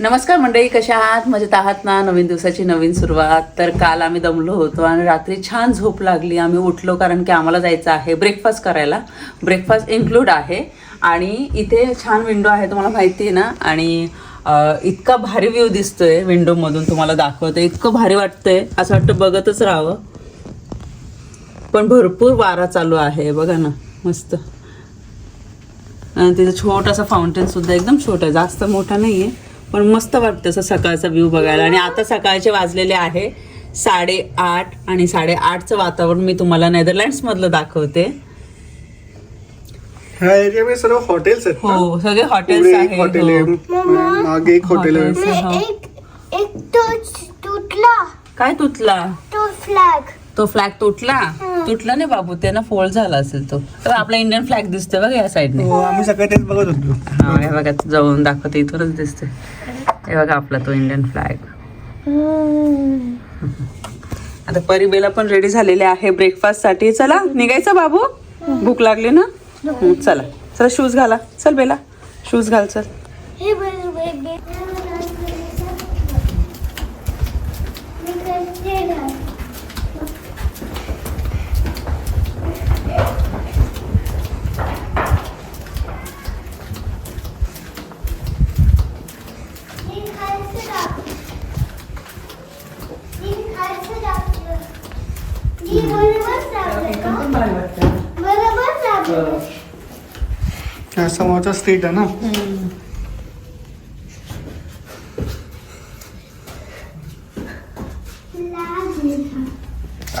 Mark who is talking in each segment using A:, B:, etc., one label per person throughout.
A: नमस्कार मंडळी कशा आहात? मजेत आहात ना? नवीन दिवसाची नवीन सुरुवात. तर काल आम्ही दमलो होतो आणि रात्री छान झोप लागली. आम्ही उठलो कारण की आम्हाला जायचं आहे ब्रेकफास्ट करायला. ब्रेकफास्ट इन्क्लूड आहे. आणि इथे छान विंडो आहे तुम्हाला माहिती आहे ना? आणि इतका भारी व्ह्यू दिसतोय विंडोमधून तुम्हाला दाखवते इतकं भारी वाटतंय. असं वाटतं बघतच राहावं. पण भरपूर वारा चालू आहे. बघा ना. मस्त. आणि तिथं छोटासा फाउंटेन सुद्धा एकदम छोटा आहे. जास्त मोठा नाही आहे पण मस्त वाटतं असं सकाळचा व्ह्यू बघायला. आणि आता सकाळचे वाजलेले आहे साडेआठ आणि साडेआठचं वातावरण मी तुम्हाला नेदरलँड्स मधलं दाखवते.
B: ह्या एरिया मध्ये सर्व हॉटेल्स आहेत?
A: हो सगळे हॉटेल्स आहेत
B: हॉटेल
A: हो.
B: मागे एक हॉटेल.
A: हो.
C: एक एक तो तुटला.
A: काय तुटला?
C: तो फ्लॅग
A: तो फ्लॅग तुटला? तुटला नाही बाबू ते ना फोल्ड झाला असेल तो. तर आपला इंडियन फ्लॅग दिसतोय बघा या साईडने
B: हो आम्ही सकाळी तेच बघत होतो.
A: हा हे बघा जाऊन दाखवते इथूनच दिसते हे बघा आपला तो इंडियन फ्लॅग आता परी बेला पण रेडी झालेले आहे ब्रेकफास्टसाठी. चला निघायचं बाबू? भूक लागली ना? चला. चला शूज घाला. चल बेला. शूज घाल चल.
C: बरोबर
B: हा समोरचा स्ट्रीट आहे ना?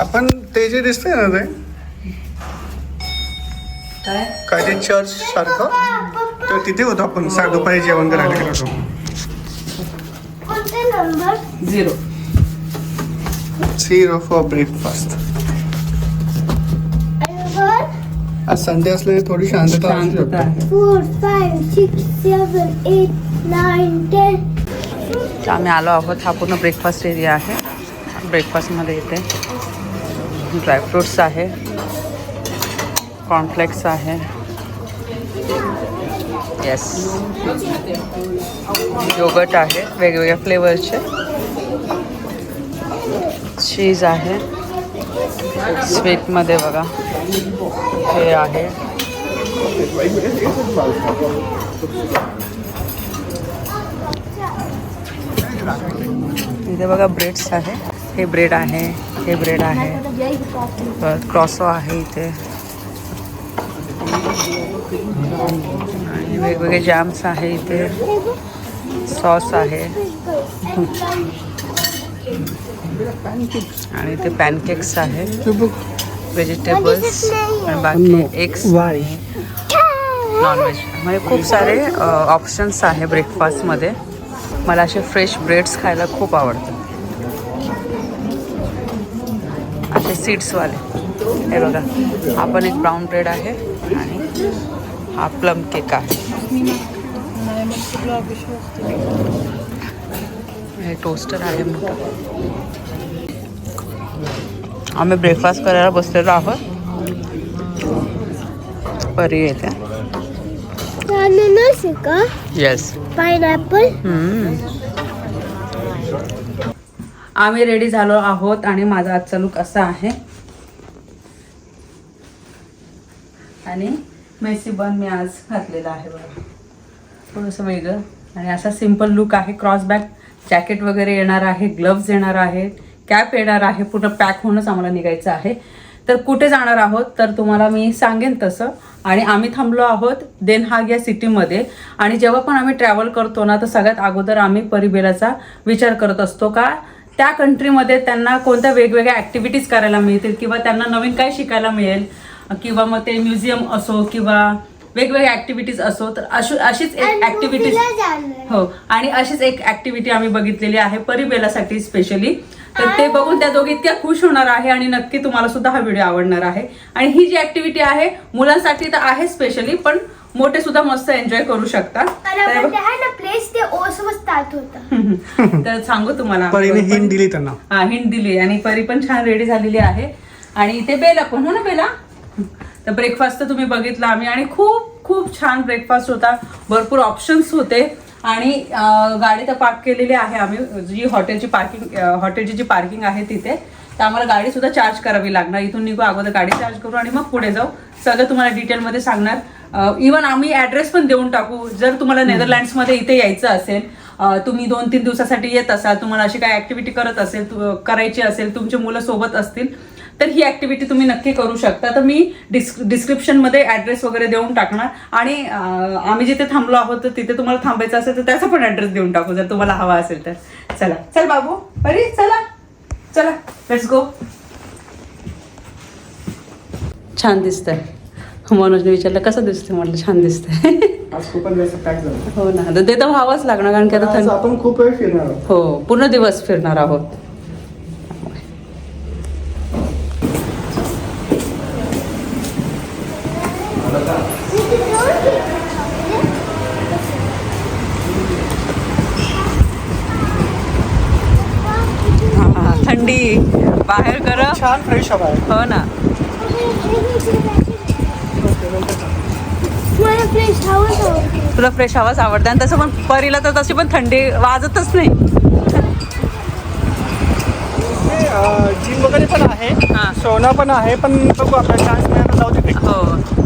B: आपण ते जे दिसतंय ना ते?
A: काय?
B: काय ते चर्च सारखं? तर तिथे होतो आपण सा दुपारी जेवण करायला गेलो होतो.
C: कोणते number
A: zero
B: zero four breakfast आज संडे असल्याने थोडी शांतता असू शकते.
A: आहे.
C: Four five six seven eight nine ten
A: तर आम्ही आलो आहोत. हा पूर्ण ब्रेकफास्ट एरिया आहे. ब्रेकफास्टमध्ये येते ड्रायफ्रुट्स आहे. कॉर्नफ्लेक्स आहे. येस योगट आहे. वेगवेगळ्या फ्लेवरचे चीज़ आहे. स्वीटमध्ये बघा. हे आहे. इथे बघा ब्रेड्स आहे. हे ब्रेड आहे, हे ब्रेड परत क्रॉसो आहे इथे. आणि वेगवेगळे जॅम्स आहे इथे. सॉस आहे. आणि इथे पॅनकेक्स आहे.
B: ते बघ.
A: व्हेजिटेबल्स आणि बाकी एग्स. नॉनव्हेज म्हणजे खूप सारे ऑप्शन्स आहे ब्रेकफास्टमध्ये मला असे फ्रेश ब्रेड्स खायला खूप आवडतात. असे सीड्सवाले हे बघा. हा पण एक ब्राऊन ब्रेड आहे आणि हा प्लम केक आहे. हे टोस्टर आहे मोठं. आम्ही ब्रेकफास्ट करायला बसलेलो आहोत. परी येते. येस
C: पायनॅपल
A: आम्ही रेडी झालो आहोत आणि माझा आजचा लुक असा आहे. आणि मेसी बन मी आज घातलेला आहे बघा. थोडंसं वेगळं. आणि असा सिंपल लुक आहे. क्रॉस बॅक जॅकेट वगैरे येणार आहे. ग्लव्ज येणार आहेत. कॅप येणार आहे पूर्ण पॅक होऊनच आम्हाला निघायचं आहे. तर कुठे जाणार आहोत? तर तुम्हाला मी सांगेन तसं. आणि आम्ही थांबलो आहोत देन हाग या सिटीमध्ये. आणि जेव्हा पण आम्ही ट्रॅव्हल करतो ना तर सगळ्यात अगोदर आम्ही परिबेराचा विचार करत असतो का? त्या कंट्रीमध्ये त्यांना कोणत्या वेगवेगळ्या ॲक्टिव्हिटीज करायला मिळतील किंवा त्यांना नवीन काय शिकायला मिळेल? किंवा मग ते म्युझियम असो किंवा वेगवेगळ्या ॲक्टिव्हिटीज असो तर अशी अशीच एक ॲक्टिव्हिटीज हो. आणि अशीच एक ऍक्टिव्हिटी आम्ही बघितलेली आहे परिबेलासाठी स्पेशली तर ते बघून त्या दोघी इतक्या खुश होणार आहे आणि नक्की तुम्हाला सुद्धा हा व्हिडिओ आवडणार आहे. आणि ही जी ऍक्टिव्हिटी आहे मुलांसाठी तर आहे स्पेशली पण मोठे सुद्धा मस्त एन्जॉय करू शकतात. तर सांगू तुम्हाला.
B: परीने हिंट दिली त्यांना.
A: हा हिंट दिली आणि परी पण छान रेडी झालेली आहे. आणि इथे बेला पण हो ना बेला? तर ब्रेकफास्ट तर तुम्ही बघितला आम्ही. आणि खूप खूप छान ब्रेकफास्ट होता. भरपूर ऑप्शन्स होते. आणि गाडी तर पार्क केलेली आहे आम्ही. जी हॉटेलची पार्किंग हॉटेलची जी पार्किंग आहे तिथे तर आम्हाला गाडी सुद्धा चार्ज करावी लागणार. इथून निघू अगोदर गाडी चार्ज करू आणि मग पुढे जाऊ. सगळं तुम्हाला डिटेलमध्ये सांगणार. इवन आम्ही ॲड्रेस पण देऊन टाकू. जर तुम्हाला नेदरलँड्समध्ये इथे यायचं असेल तुम्ही दोन तीन दिवसासाठी येत असाल तुम्हाला अशी काय ऍक्टिव्हिटी करत असेल तु- करायची असेल तुमची मुलं सोबत असतील तर ही ऍक्टिव्हिटी तुम्ही नक्की करू शकता. तर मी डिस् डिस्क्रिप्शनमध्ये ॲड्रेस वगैरे देऊन टाकणार. आणि आम्ही जिथे थांबलो आहोत तर तिथे तुम्हाला थांबायचं असेल तर त्याचा पण ॲड्रेस देऊन टाकू जर तुम्हाला हवा असेल तर. चला. चल बाबू. अरे चला. चला. लेट्स गो छान दिसतंय. मनोजने विचारलं कसं दिसतंय? म्हटलं छान दिसतंय. हो ना. ते तर व्हावंच लागणार कारण की आता
B: आपण खूप वेळ फिरणार आहोत.
A: हो. पूर्ण दिवस फिरणार आहोत. थंडी. बाहेर गरम.
B: छान फ्रेश हवा आहे.
A: हो ना. तुला फ्रेश हवाच आवडते. आणि तसं पण परीला तर तशी पण थंडी वाजतच नाही.
B: जिम वगैरे पण आहे.
A: हा.
B: सोना पण आहे पण बघू आपला चान्स मिळाला जाऊ तिथे
A: हो.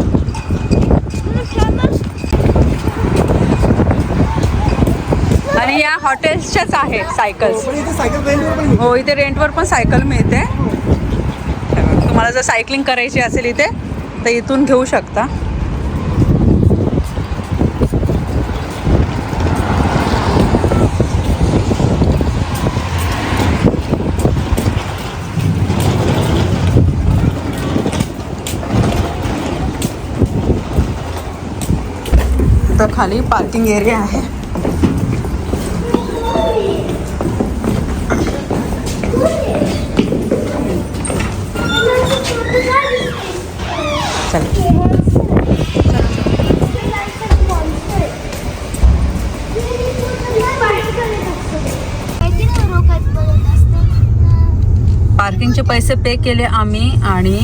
A: आणि या हॉटेल्सच्याच आहे सायकल्स.
B: पण इथे सायकल रेंटवर
A: हो इथे रेंटवर पण सायकल मिळते. तुम्हाला जर सायकलिंग करायची असेल इथे तर इथून घेऊ शकता. तर खाली पार्किंग एरिया आहे. चला. पार्किंगचे पैसे पे केले आम्ही आणि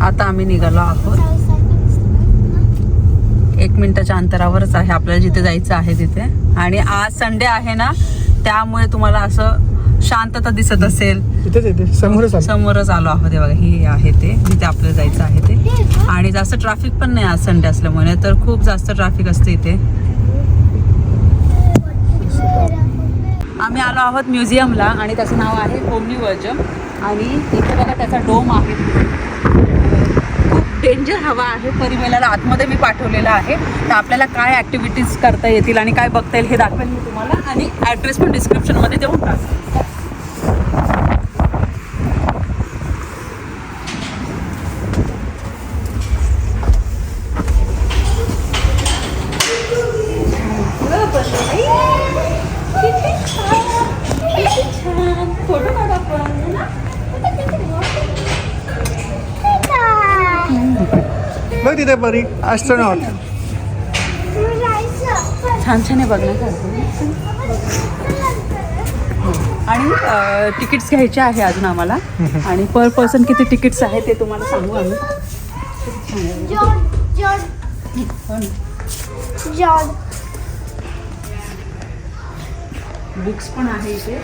A: आता आम्ही निघालो आहोत. एक मिनिटाच्या अंतरावरच आहे. आपल्याला जिथे जायचं आहे तिथे. आणि आज संडे आहे ना त्यामुळे तुम्हाला असं शांतता दिसत असेल.
B: येते समोरच आलं.
A: समोरच आलो आहोत. हे बघा हे आहे ते. जिथे आपल्याला जायचं आहे ते. आणि जास्त ट्रॅफिक पण नाही आज संडे असल्यामुळे तर खूप जास्त ट्रॅफिक असते इथे. आम्ही आलो आहोत म्युझियमला आणि त्याचं नाव आहे ओमनी वर्जम आणि इथे बघा त्याचा डोम आहे. डेंजर हवा आहे. परिमेलाला आतमध्ये मी पाठवलेला आहे. तर आपल्याला काय ॲक्टिव्हिटीज करता येतील आणि काय बघता येईल हे दाखवेल मी तुम्हाला. आणि ॲड्रेस पण डिस्क्रिप्शनमध्ये देऊन टाकेल
B: बघ तिथे बरी ॲस्ट्रॉनॉट
A: छान छान आहे बघण्यासारखं. आणि तिकीट्स घ्यायचे आहे अजून आम्हाला. आणि पर पर्सन किती तिकीट्स आहे ते तुम्हाला सांगू आम्ही. बुक्स पण आहे इथे.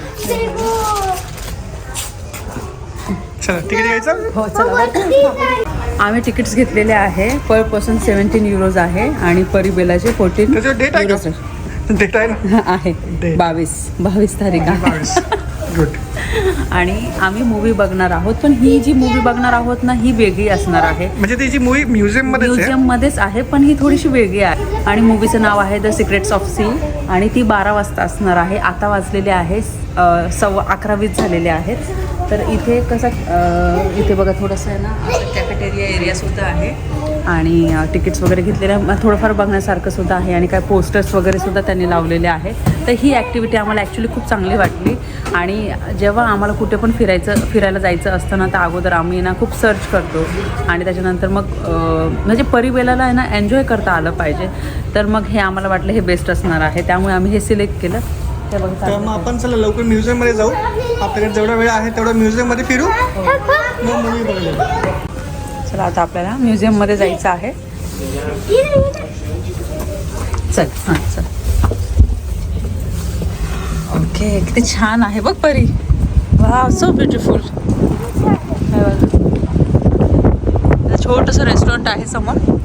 B: चला तिकीट घ्यायचं?
A: हो चला आम्ही तिकीट्स घेतलेले आहे. पर पर्सन सेवन्टीन युरोज आहे आणि परिबेलाचे फोर्टीन
B: डेट आहे डेट आहे.
A: बावीस. बावीस तारीख आहे. आणि आम्ही मूवी बघणार आहोत पण ही जी मूवी बघणार आहोत ना ही वेगळी असणार आहे.
B: म्हणजे त्याची मूवी म्युझियम मध्येच आहे?
A: म्युझियम मध्येच आहे पण ही थोडीशी वेगळी आहे. आणि मूवीचं नाव आहे द सिक्रेट्स ऑफ सी आणि ती बारा वाजता असणार आहे. आता वाजलेले आहे सव्वा अकरा वीस झालेले आहेत. तर इथे कसं इथे बघा थोडंसं आहे ना असं कॅफेटेरिया एरिया सुद्धा आहे. आणि तिकीट्स वगैरे घेतलेले आहे. मग थोडंफार बघण्यासारखं सुद्धा आहे आणि काय पोस्टर्स वगैरे सुद्धा त्यांनी लावलेले आहेत तर ही ॲक्टिव्हिटी आम्हाला ॲक्च्युली खूप चांगली वाटली. आणि जेव्हा आम्हाला कुठे पण फिरायचं फिरायला जायचं असतं ना तर अगोदर आम्ही ना खूप सर्च करतो. आणि त्याच्यानंतर मग म्हणजे परिबेलाला आहे ना एन्जॉय करता आलं पाहिजे. तर मग हे आम्हाला वाटलं हे बेस्ट असणार आहे. त्यामुळे आम्ही हे सिलेक्ट केलं.
B: तर मग आपण चला लवकर म्युझियममध्ये जाऊ. आपल्याकडे जेवढा वेळ आहे तेवढा म्युझियममध्ये फिरू मग मूवी बघूया.
A: चला आता आपल्याला म्युझियममध्ये जायचं आहे. चल हां चल. ओके किती छान आहे बघ परी. वा सो ब्युटिफुल छोटंसं रेस्टॉरंट आहे समोर.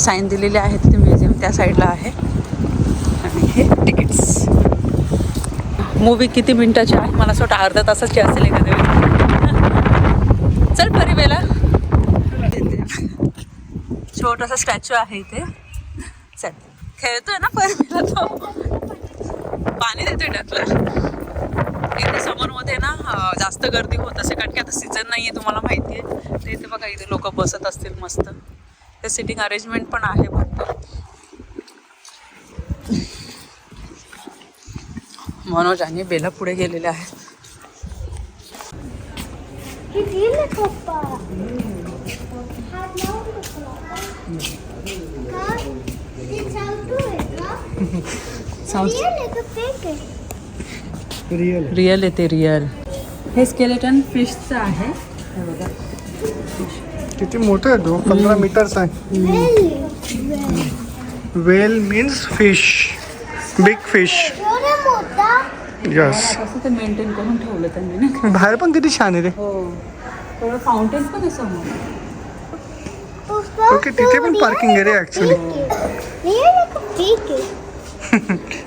A: साईन दिलेले आहे तिथे म्युझियम त्या साईडला आहे. आणि हे तिकीट्स मूवी किती मिनटाची आहे? मला असं वाटतं अर्धा तासाची असेल एखाद्या वेळी. चल परिवेला. छोटासा स्टॅच्यू आहे इथे. चल. खेळतोय ना परिवेला तो? पाणी देतोय टाकला इथे समोरमध्ये ना जास्त गर्दी होत असे कारण की आता सीझन नाही आहे तुम्हाला माहिती आहे तर इथे बघा इथे लोक बसत असतील मस्त. ते सिटिंग अरेंजमेंट पण आहे भरपूर. मनोज आणि बेला पुढे गेलेले आहेत.
B: रिअल
A: येते रिअल हे स्केलेटन फिशचं आहे. हे बघा.
B: किती मोठं आहे तो पंधरा मीटरचा आहे? Well means fish big fish yes
A: maintain करून ठेवलं त्यांनी ना
B: बाहेर पण किती छान आहे ते
A: फाउंटेन पण आहे
B: ओके तिथे पण पार्किंग आहे रे ऍक्च्युली.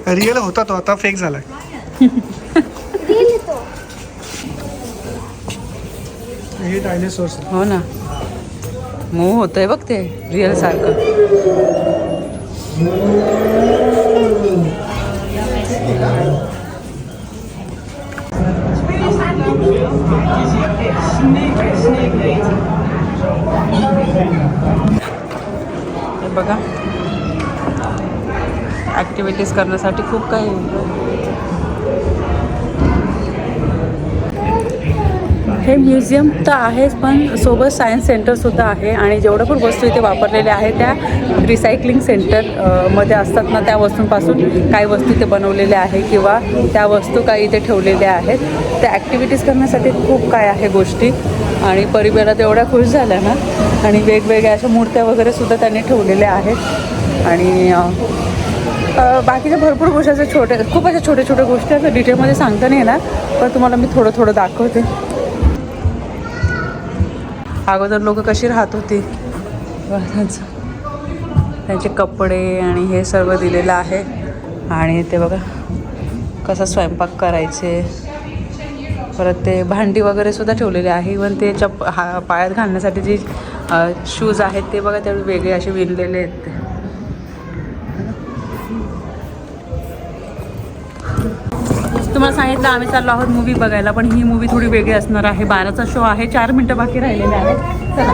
B: रिअल होता तो आता फेक झालाय हे डायनेसोर्स
A: हो ना. मूव होतंय बघ ते रिअल हे बघा ॲक्टिव्हिटीज करण्यासाठी खूप काही हे म्युझियम तर आहेच पण सोबत सायन्स सेंटरसुद्धा आहे आणि जेवढं पण वस्तू इथे वापरलेल्या आहेत त्या रिसायकलिंग सेंटरमध्ये असतात ना त्या वस्तूंपासून काही वस्तू इथे बनवलेल्या आहे किंवा त्या वस्तू काही इथे ठेवलेल्या आहेत. त्या ॲक्टिव्हिटीज करण्यासाठी खूप काय आहे गोष्टी आणि परिवारात एवढ्या खुश झाल्या ना. आणि वेगवेगळ्या अशा मूर्त्या वगैरे सुद्धा त्यांनी ठेवलेल्या आहेत. आणि बाकीच्या भरपूर गोष्टी अशा छोट्या खूप अशा छोट्या छोट्या गोष्टी असं डिटेलमध्ये सांगता नाही येणार पण तुम्हाला मी थोडं थोडं दाखवते. अगोदर लोक कशी राहत होती? त्यांचं त्यांचे कपडे आणि हे सर्व दिलेलं आहे. आणि ते बघा कसा स्वयंपाक करायचे. परत ते भांडी वगैरे सुद्धा ठेवलेले आहे. इवन ते चप हा पायात घालण्यासाठी जे शूज आहेत ते बघा त्यावेळी वेगळे असे विणलेले आहेत. ते सांगितलं आम्ही चाललो आहोत मूवी बघायला पण ही मूवी थोडी वेगळी असणार आहे. बाराचा शो आहे चार मिनटं बाकी राहिलेले आहेत. चला.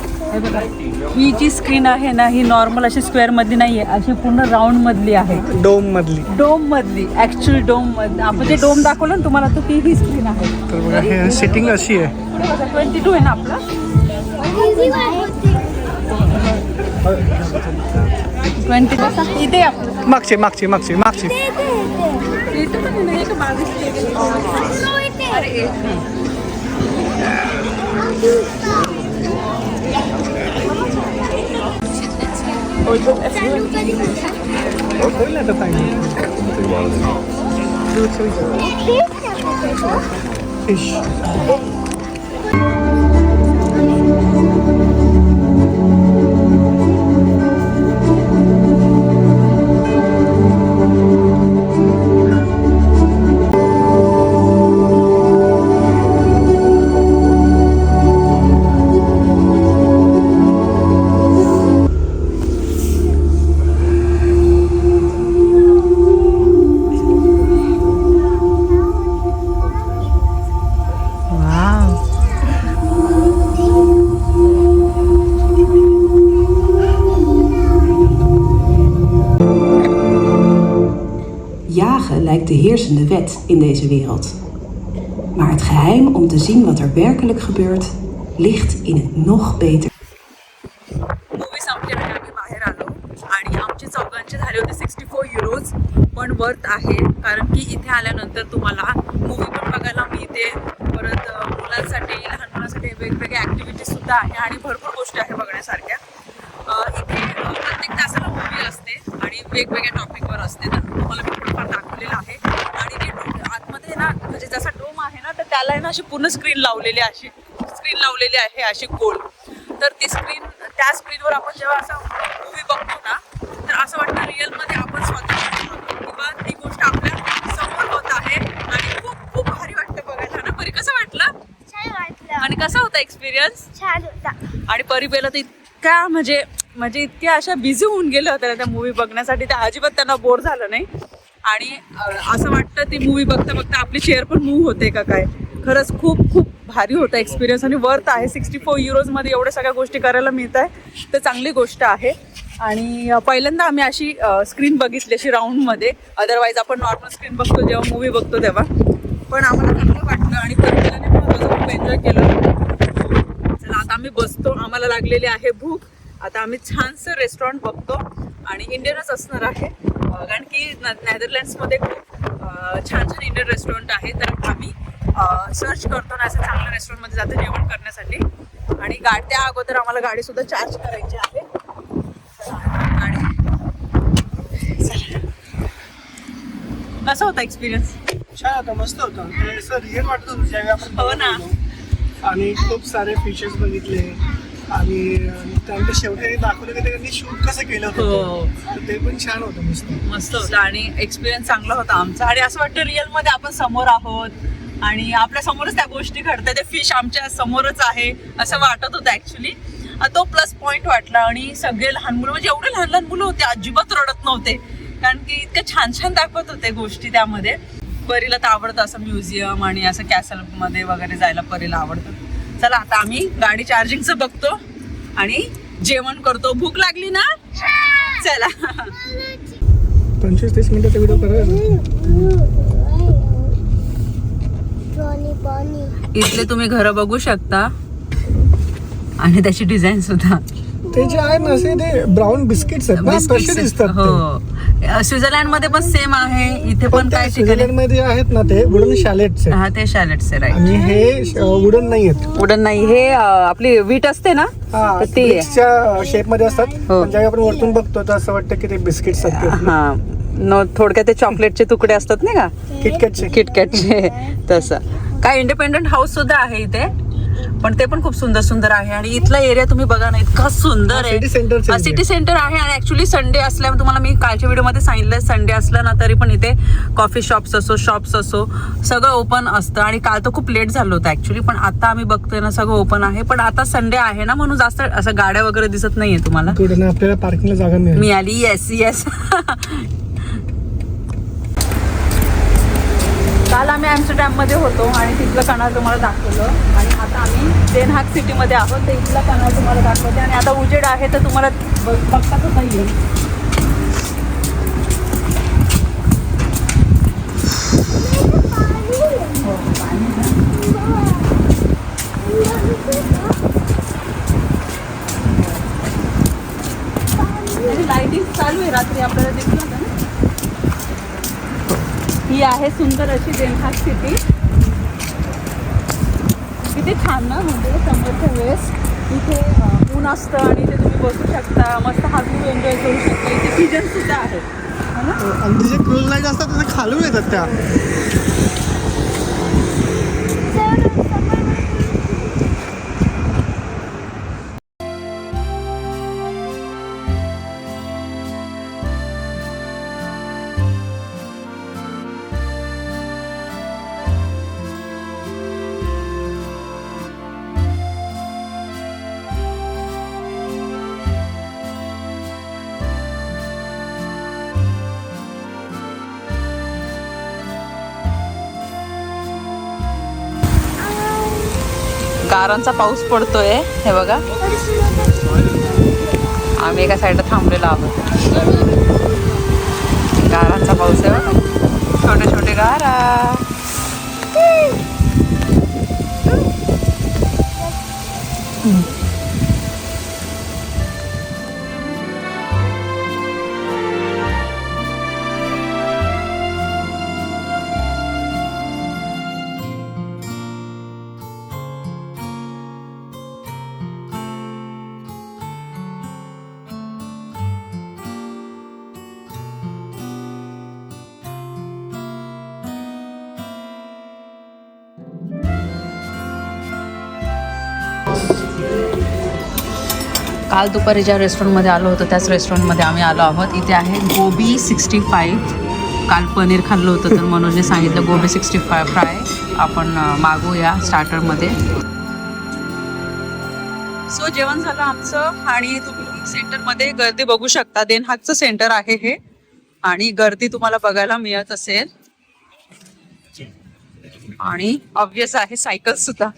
A: हे बघा ही जी स्क्रीन आहे ना ही नॉर्मल अशी स्क्वेअर मधली नाही आहे अशी पूर्ण राऊंड मधली आहे.
B: डोम मधली.
A: डोम मधली ऍक्च्युअल डोम मधली आपण जे डोम दाखवलं ना तुम्हाला तर ती ही स्क्रीन आहे.
B: तर बघा हे सिटिंग अशी आहे.
A: ट्वेंटी टू आहे ना आपला. ट्वेंटी इथे आहे आपलं
B: मागचे मागचे मागचे मागचे.
A: इथे पण आहे ना, एक मागे अरे
B: होईल आता fish
D: de heersende wet in deze wereld. Maar het geheim om te zien wat er werkelijk gebeurt, ligt in het nog beter.
A: Movie संपली आणि आम्ही बाहेर आलो आणि आमचे चौघांचे झाले होते सिक्स्टी फोर युरोज पण वर्थ आहे कारण की इथे आल्यानंतर तुम्हाला मूवी पण बघायला मिळते परत अ, मुलांसाठी लहान मुलांसाठी वेगवेगळ्या ॲक्टिव्हिटीज सुद्धा आहे आणि भरपूर गोष्टी आहे बघण्यासारख्या अ, इथे अ, प्रत्येक तासाला मूवी असते आणि वेगवेगळ्या टॉपिकवर असते तर तुम्हाला मी थोडंफार दाखवलेलं आहे आणि ते डो- आतमध्ये ना म्हणजे जसा डोम आहे ना तर त्याला ना अशी पूर्ण स्क्रीन लावलेली अशी स्क्रीन लावलेली आहे अशी गोल. तर ती स्क्रीन त्या स्क्रीनवर आपण जेव्हा असं मूवी बघतो ना तर असं वाटतं रिअलमध्ये आपण स्वतः किंवा ती गोष्ट आपल्यासमोर होत आहे आणि खूप खूप भारी वाटतं बघायला ना? परी कसं वाटलं? आणि कसा होता एक्सपिरियन्स
C: छान होता.
A: आणि परिबेला तर इतक्या म्हणजे म्हणजे इतक्या अशा बिझी होऊन गेल्या होत्या त्या मूवी बघण्यासाठी त्या अजिबात त्यांना बोर झालं नाही. आणि असं वाटतं ती मूवी बघता बघता आपली चेअर पण मूव होते का काय? खरंच खूप खूप भारी होता एक्सपिरियन्स आणि वर्थ आहे. सिक्स्टी फोर युरोजमध्ये एवढ्या सगळ्या गोष्टी करायला मिळत आहे तर चांगली गोष्ट आहे. आणि पहिल्यांदा आम्ही अशी स्क्रीन बघितली अशी राऊंडमध्ये अदरवाईज आपण नॉर्मल स्क्रीन बघतो जेव्हा मूवी बघतो तेव्हा. पण आम्हाला चांगलं वाटलं आणि परिबेलाने पण खूप एन्जॉय केलं. चला आता आम्ही बसतो. आम्हाला लागलेली आहे भूक. आता आम्ही छानसं रेस्टॉरंट बघतो. आणि इंडियनच असणार आहे. कारण की न- नेदरलँड्समध्ये खूप छान छान इंडियन रेस्टॉरंट आहे. तर आम्ही सर्च करतो ना असं चांगल्या रेस्टॉरंटमध्ये जातो जेवण करण्यासाठी. आणि गाडी त्या अगोदर आम्हाला गाडीसुद्धा चार्ज करायची आहे. गाडी. कसा होता एक्सपिरियन्स
B: छान होतं मस्त होतं. रिअल वाटत होतं
A: हो ना.
B: आणि खूप सारे फीचर्स बघितले. आणि त्यानंतर शेवटी दाखवलं की त्यांनी शूट कसं केलं
A: हो.
B: होतं तर ते पण छान होतं मस्त.
A: मस्त होतं. आणि एक्सपिरियन्स चांगला होता आमचा. आणि असं वाटतं रिअलमध्ये आपण समोर आहोत. आणि आपल्या समोरच त्या गोष्टी घडतात ते फिश आमच्या समोरच आहे असं वाटत होतं ऍक्च्युली तो प्लस पॉईंट वाटला आणि सगळे लहान मुलं म्हणजे एवढे लहान लहान मुलं होते अजिबात रडत नव्हते. कारण की इतकं छान छान दाखवत होते गोष्टी त्यामध्ये. परीला तर आवडतं असं म्युझियम आणि असं कॅसलमध्ये वगैरे जायला परीला आवडतं. चला आता आम्ही गाडी चार्जिंगचं बघतो आणि जेवण करतो. भूक लागली ना? चला.
B: पंचवीस तीस मिनिटाचा व्हिडिओ करायचा
A: इथले तुम्ही घर बघू शकता. आणि त्याची डिझाईन सुद्धा.
B: ते जे आहे ना असे ते ब्राऊन बिस्किट्स आहेत ना तसे दिसतात ते.
A: हो. स्वित्झर्लंडमध्ये पण सेम आहे. इथे पण
B: पण
A: काय ठिकाणी
B: स्वित्झर्लंडमध्ये आहेत ना ते वुडन शॅलेट्स आहेत.
A: हा ते शॅलेट्स आहे राईट
B: आणि हे वुडन नाही आहेत.
A: उडन नाही. हे अं, आपली वीट असते ना? तर ते आहे.
B: शेपमध्ये असतात.
A: हो.
B: पण ज्यावेळी आपण वरतून बघतो तर असं वाटतं की ते बिस्किट्स आहेत
A: हा. न थोडक्यात ते चॉकलेटचे तुकडे असतात नाही का?
B: किटकॅटचे.
A: किटकॅटचे. तसं. काय इंडिपेंडंट हाऊस सुद्धा आहे इथे पण ते पण खूप सुंदर सुंदर आहे. आणि इथला एरिया तुम्ही बघा ना इतका सुंदर आहे. सिटी सेंटर आहे. आणि ऍक्च्युली संडे असल्यामुळे तुम्हाला मी कालच्या व्हिडिओमध्ये सांगितलं संडे असलं ना तरी पण इथे कॉफी शॉप्स असो शॉप्स असो सगळं ओपन असतं. आणि काल तर खूप लेट झालं होतं ऍक्च्युली पण आता आम्ही बघतोय ना सगळं ओपन आहे. पण आता संडे आहे ना म्हणून जास्त असं गाड्या वगैरे दिसत नाहीये तुम्हाला.
B: आपल्याला पार्किंगला जागा मिळाली.
A: येस येस काल आम्ही ॲम्स्टरडॅममध्ये होतो आणि तिथलं कणाल तुम्हाला दाखवलं. आणि आता आम्ही डेनहाग सिटीमध्ये आहोत. तर इथलं कणाल तुम्हाला दाखवते. आणि आता उजेड आहे तर तुम्हाला बघता सुद्धा येईल हो, पाणी ना. आणि लाईटिंग चालू आहे रात्री आपल्याला दिसलं होतं ना ही आहे सुंदर अशी डेनहाग सिटी. किती छान ना म्हणजे समोरच्या वेळेस. इथे ऊन असतं आणि इथे तुम्ही बसू शकता. मस्त हा व्ह्यू एन्जॉय करू शकता. इथे पिजन सुद्धा आहेत.
B: आणि जे क्रूज लाइट असतात त्याचं खालून येतात त्या.
A: गारांचा पाऊस पडतोय. हे बघा. आम्ही एका साईडला थांबलेलो आहोत. गारांचा पाऊस आहे बघा. छोटे छोटे गारा काल दुपारी ज्या रेस्टॉरंटमध्ये आलो होतो त्याच रेस्टॉरंटमध्ये आम्ही आलो आहोत. इथे आहे गोबी सिक्स्टी फाईव्ह. काल पनीर खाल्लं होतं तर मनोजने सांगितलं गोबी सिक्स्टी फाय फ्राय आपण मागूया स्टार्टरमध्ये. सो जेवण झालं आमचं आणि तुम्ही सेंटरमध्ये गर्दी बघू शकता. देन हातचं सेंटर आहे हे आणि गर्दी तुम्हाला बघायला मिळत असेल. आणि ऑब्विस आहे सायकल सुद्धा.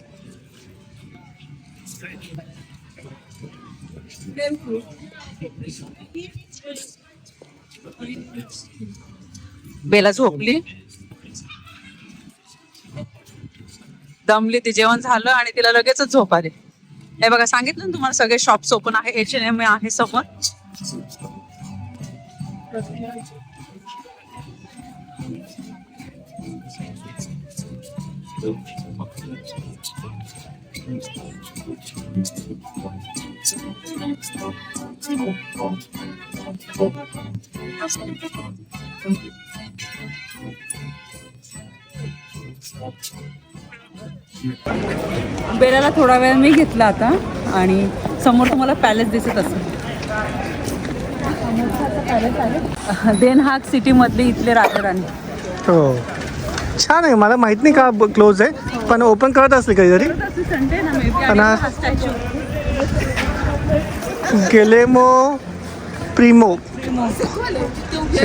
A: बेला झोपली? दमली ती जेवण झालं आणि तिला लगेचच झोप आली. हे बघा सांगितलं ना तुम्हाला सगळे शॉप्स ओपन आहे एच एन एम आहे समोर. बेराला थोडा वेळ मी घेतला आता आणि समोर तुम्हाला पॅलेस दिसत असेल. देन हाग सिटी मधले इथले राजाराणी
B: हो. छान आहे. मला माहीत नाही का क्लोज आहे पण ओपन करत असले कधीतरी. गेलेमो प्रिमो.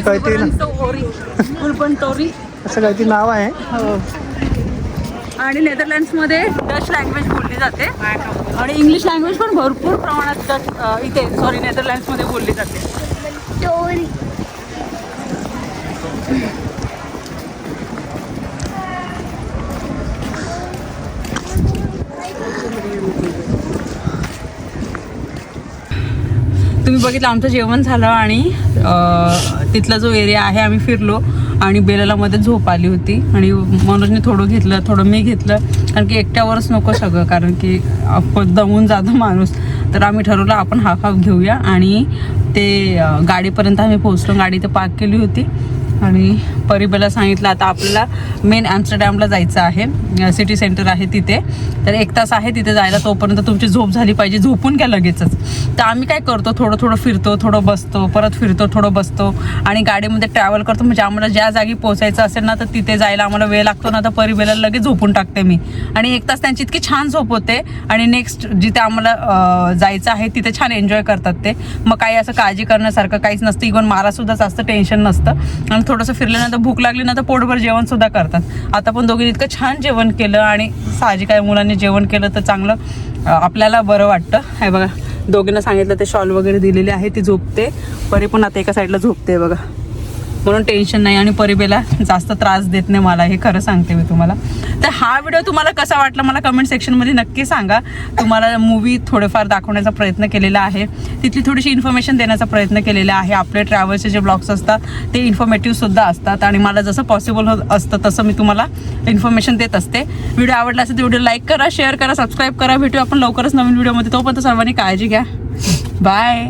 B: काहीतरी ना.
A: पण तोरी.
B: असं काहीतरी नाव आहे?
A: हो. आणि नेदरलँड्समध्ये डच लँग्वेज बोलली जाते. आणि इंग्लिश लँग्वेज पण भरपूर प्रमाणात इथे सॉरी नेदरलँड्समध्ये बोलली जाते. तुम्ही बघितलं आमचं जेवण झालं आणि तिथला जो एरिया आहे आम्ही फिरलो आणि बेलाला मध्ये झोप आली होती. आणि मनोजने थोडं घेतलं थोडं मी घेतलं. कारण की एकट्यावरच नको सगळं कारण की आपण दमून जातो माणूस. तर आम्ही ठरवलं आपण हाफ हाफ घेऊया. आणि ते गाडीपर्यंत आम्ही पोहोचलो. गाडी तर पार्क केली होती. आणि परिबेला सांगितलं. आता आपल्याला मेन ॲम्स्टरडॅमला जायचं आहे. सिटी सेंटर आहे तिथे. तर एक तास आहे तिथे जायला. तोपर्यंत तुमची झोप झाली पाहिजे. झोपून घ्या लगेचच. तर आम्ही काय करतो? थोडं थोडं फिरतो थोडं बसतो परत फिरतो थोडं बसतो. आणि गाडीमध्ये ट्रॅव्हल करतो. म्हणजे आम्हाला ज्या जागी पोहोचायचं असेल ना तर तिथे जायला आम्हाला वेळ लागतो ना तर परिबेला लगेच झोपून टाकते मी. आणि एक तास त्यांची इतकी छान झोप होते. आणि नेक्स्ट जिथे आम्हाला जायचं आहे तिथे छान एन्जॉय करतात ते. मग काही असं काळजी करण्यासारखं काहीच नसतं. इव्हन मला सुद्धा जास्त टेन्शन नसतं. आणि थोडंसं फिरल्यानंतर भूक लागली ना तर पोटभर जेवण सुद्धा करतात. आता पण दोघींनी इतकं छान जेवण केलं आणि साहजिक आहे मुलांनी जेवण केलं तर चांगलं आपल्याला बरं वाटतं. हे बघा दोघींना सांगितलं ते शॉल वगैरे दिलेली आहे ती झोपते. परी पण आता एका साईडला झोपते बघा. म्हणून टेन्शन नाही आणि परिबेला जास्त त्रास देत नाही मला हे खरं सांगते मी तुम्हाला. तर हा व्हिडिओ तुम्हाला कसा वाटला मला कमेंट सेक्शनमध्ये नक्की सांगा. तुम्हाला मूवी थोडेफार दाखवण्याचा प्रयत्न केलेला आहे. तिथली थोडीशी इन्फॉर्मेशन देण्याचा प्रयत्न केलेला आहे. आपले ट्रॅव्हल्सचे जे ब्लॉग्स असतात ते इन्फॉर्मेटिव्हसुद्धा असतात. आणि मला जसं पॉसिबल होत असतं तसं मी तुम्हाला इन्फॉर्मेशन देत असते. व्हिडिओ आवडला असेल तर व्हिडिओ लाईक करा शेअर करा सबस्क्राईब करा. भेटू आपण लवकरच नवीन व्हिडिओमध्ये तोपर्यंत सर्वांनी काळजी घ्या. बाय